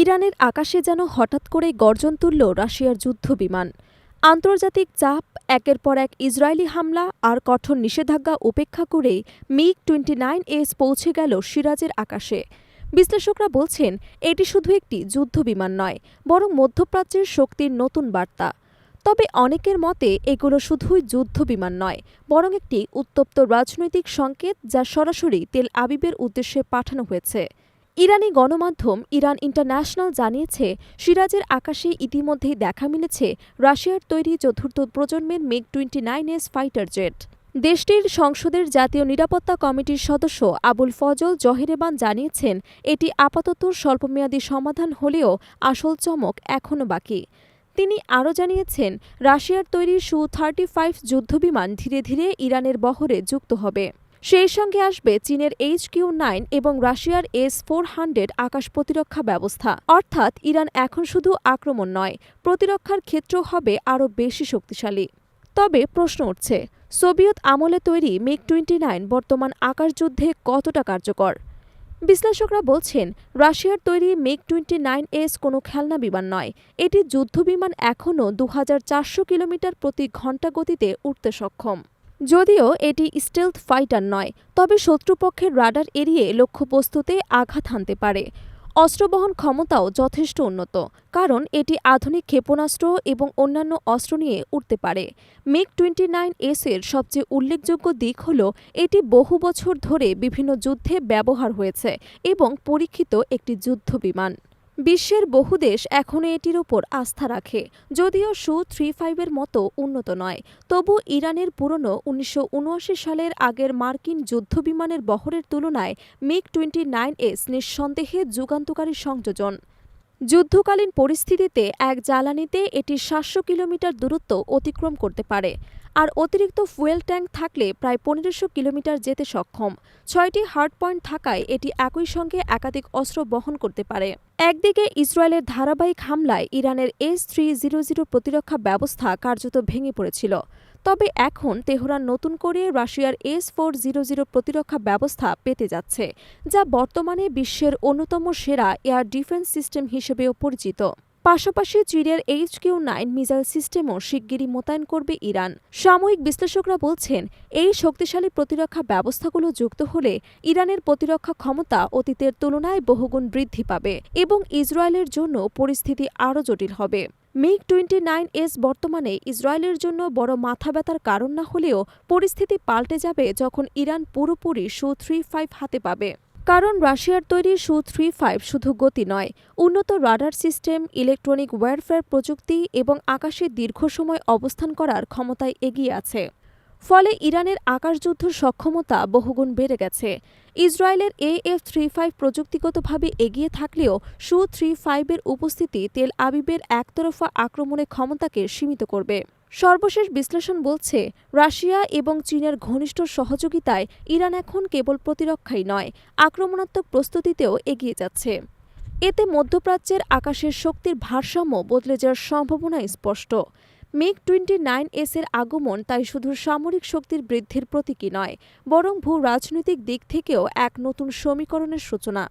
ইরানের আকাশে যেন হঠাৎ করে গর্জন তুলল রাশিয়ার যুদ্ধবিমান আন্তর্জাতিক চাপ, একের পর এক ইসরায়েলি হামলা আর কঠোর নিষেধাজ্ঞা উপেক্ষা করেই মিগ টোয়েন্টি নাইন এস পৌঁছে গেল সিরাজের আকাশে। বিশ্লেষকরা বলছেন, এটি শুধু একটি যুদ্ধবিমান নয়, বরং মধ্যপ্রাচ্যের শক্তির নতুন বার্তা। তবে অনেকের মতে, এগুলো শুধুই যুদ্ধবিমান নয়, বরং একটি উত্তপ্ত রাজনৈতিক সংকেত যা সরাসরি তেল আবিবের উদ্দেশ্যে পাঠানো হয়েছে। ইরানি গণমাধ্যম ইরান ইন্টারন্যাশনাল জানিয়েছে, সিরাজের আকাশে ইতিমধ্যেই দেখা মিলেছে রাশিয়ার তৈরি চতুর্থ প্রজন্মের MiG twenty nine S fighter jet. দেশটির সংসদের জাতীয় নিরাপত্তা কমিটির সদস্য আবুল ফজল জহিরেবান জানিয়েছেন, এটি আপাতত স্বল্পমেয়াদী সমাধান হলেও আসল চমক এখনও বাকি। তিনি আরও জানিয়েছেন, রাশিয়ার তৈরি সু থার্টি ফাইভ যুদ্ধবিমান ধীরে ধীরে ইরানের বহরে যুক্ত হবে। সেই সঙ্গে আসবে চীনের এইচ কিউ নাইন এবং রাশিয়ার এস ফোর হান্ড্রেড আকাশ প্রতিরক্ষা ব্যবস্থা। অর্থাৎ ইরান এখন শুধু আক্রমণ নয়, প্রতিরক্ষার ক্ষেত্রেও হবে আরও বেশি শক্তিশালী। তবে প্রশ্ন উঠছে, সোভিয়েত আমলে তৈরি মিগ টোয়েন্টি নাইন বর্তমান আকাশযুদ্ধে কতটা কার্যকর? বিশ্লেষকরা বলছেন, রাশিয়ার তৈরি মিগ টোয়েন্টি নাইন এস কোনো খেলনা বিমান নয়, এটি যুদ্ধবিমান এখনও দু হাজার চারশো কিলোমিটার প্রতি ঘণ্টা গতিতে উঠতে সক্ষম। যদিও এটি স্টেলথ ফাইটার নয়, তবে শত্রুপক্ষের রাডার এড়িয়ে লক্ষ্যবস্তুতে আঘাত হানতে পারে। অস্ত্রবহন ক্ষমতাও যথেষ্ট উন্নত, কারণ এটি আধুনিক ক্ষেপণাস্ত্র এবং অন্যান্য অস্ত্র নিয়ে উঠতে পারে। মিগ টোয়েন্টি নাইন এস এর সবচেয়ে উল্লেখযোগ্য দিক হল, এটি বহু বছর ধরে বিভিন্ন যুদ্ধে ব্যবহার হয়েছে এবং পরীক্ষিত একটি যুদ্ধ বিমান বিশ্বের বহু দেশ এখনও এটির ওপর আস্থা রাখে, যদিও সু থ্রি ফাইভের মতো উন্নত নয়। তবু ইরানের পুরনো উনিশশো উনআশি সালের আগের মার্কিন যুদ্ধবিমানের বহরের তুলনায় মিগ টোয়েন্টি নাইন এস নিঃসন্দেহে যুগান্তকারী সংযোজন। যুদ্ধকালীন পরিস্থিতিতে এক জ্বালানিতে এটি সাতশো কিলোমিটার দূরত্ব অতিক্রম করতে পারে। আর অতিরিক্ত ফুয়েল ট্যাঙ্ক থাকলে প্রায় পনেরোশো কিলোমিটার যেতে সক্ষম। ছয়টি হার্ড পয়েন্ট থাকায় এটি একই সঙ্গে একাধিক অস্ত্র বহন করতে পারে। একদিকে ইসরায়েলের ধারাবাহিক হামলায় ইরানের এস থ্রি জিরো জিরো প্রতিরক্ষা ব্যবস্থা কার্যত ভেঙে পড়েছিল। তবে এখন তেহরান নতুন করে রাশিয়ার এস ফোর জিরো জিরো প্রতিরক্ষা ব্যবস্থা পেতে যাচ্ছে, যা বর্তমানে বিশ্বের অন্যতম সেরা এয়ার ডিফেন্স সিস্টেম হিসেবেও পরিচিত। পাশাপাশি চীনের এইচ কিউ নাইন মিসাইল সিস্টেমও শিগগিরই মোতায়েন করবে ইরান। সাময়িক বিশ্লেষকরা বলছেন, এই শক্তিশালী প্রতিরক্ষা ব্যবস্থাগুলো যুক্ত হলে ইরানের প্রতিরক্ষা ক্ষমতা অতীতের তুলনায় বহুগুণ বৃদ্ধি পাবে এবং ইসরায়েলের জন্য পরিস্থিতি আরও জটিল হবে। মিগ টোয়েন্টি নাইন এস বর্তমানে ইসরায়েলের জন্য বড় মাথা ব্যথার কারণ না হলেও পরিস্থিতি পাল্টে যাবে যখন ইরান পুরোপুরি সু থ্রি ফাইভ হাতে পাবে। কারণ রাশিয়ার তৈরি সু থ্রি ফাইভ শুধু গতি নয়, উন্নত রাডার সিস্টেম, ইলেকট্রনিক ওয়ারফেয়ার প্রযুক্তি এবং আকাশে দীর্ঘ সময় অবস্থান করার ক্ষমতায় এগিয়ে আছে। ফলে ইরানের আকাশযুদ্ধ সক্ষমতা বহুগুণ বেড়ে গেছে। ইসরায়েলের এ এফ থ্রি ফাইভ প্রযুক্তিগতভাবে এগিয়ে থাকলেও সু থ্রি ফাইভের উপস্থিতি তেল আবিবের একতরফা আক্রমণের ক্ষমতাকে সীমিত করবে। সর্বশেষ বিশ্লেষণ বলছে, রাশিয়া এবং চীনের ঘনিষ্ঠ সহযোগিতায় ইরান এখন কেবল প্রতিরক্ষাই নয়, আক্রমণাত্মক প্রস্তুতিতেও এগিয়ে যাচ্ছে। এতে মধ্যপ্রাচ্যের আকাশের শক্তির ভারসাম্য বদলে যাওয়ার সম্ভাবনা স্পষ্ট। মিগ টোয়েন্টি নাইন এস এর আগমন তাই শুধু সামরিক শক্তির বৃদ্ধির প্রতীকী নয়, বরং ভূ রাজনৈতিক দিক থেকেও এক নতুন সমীকরণের সূচনা।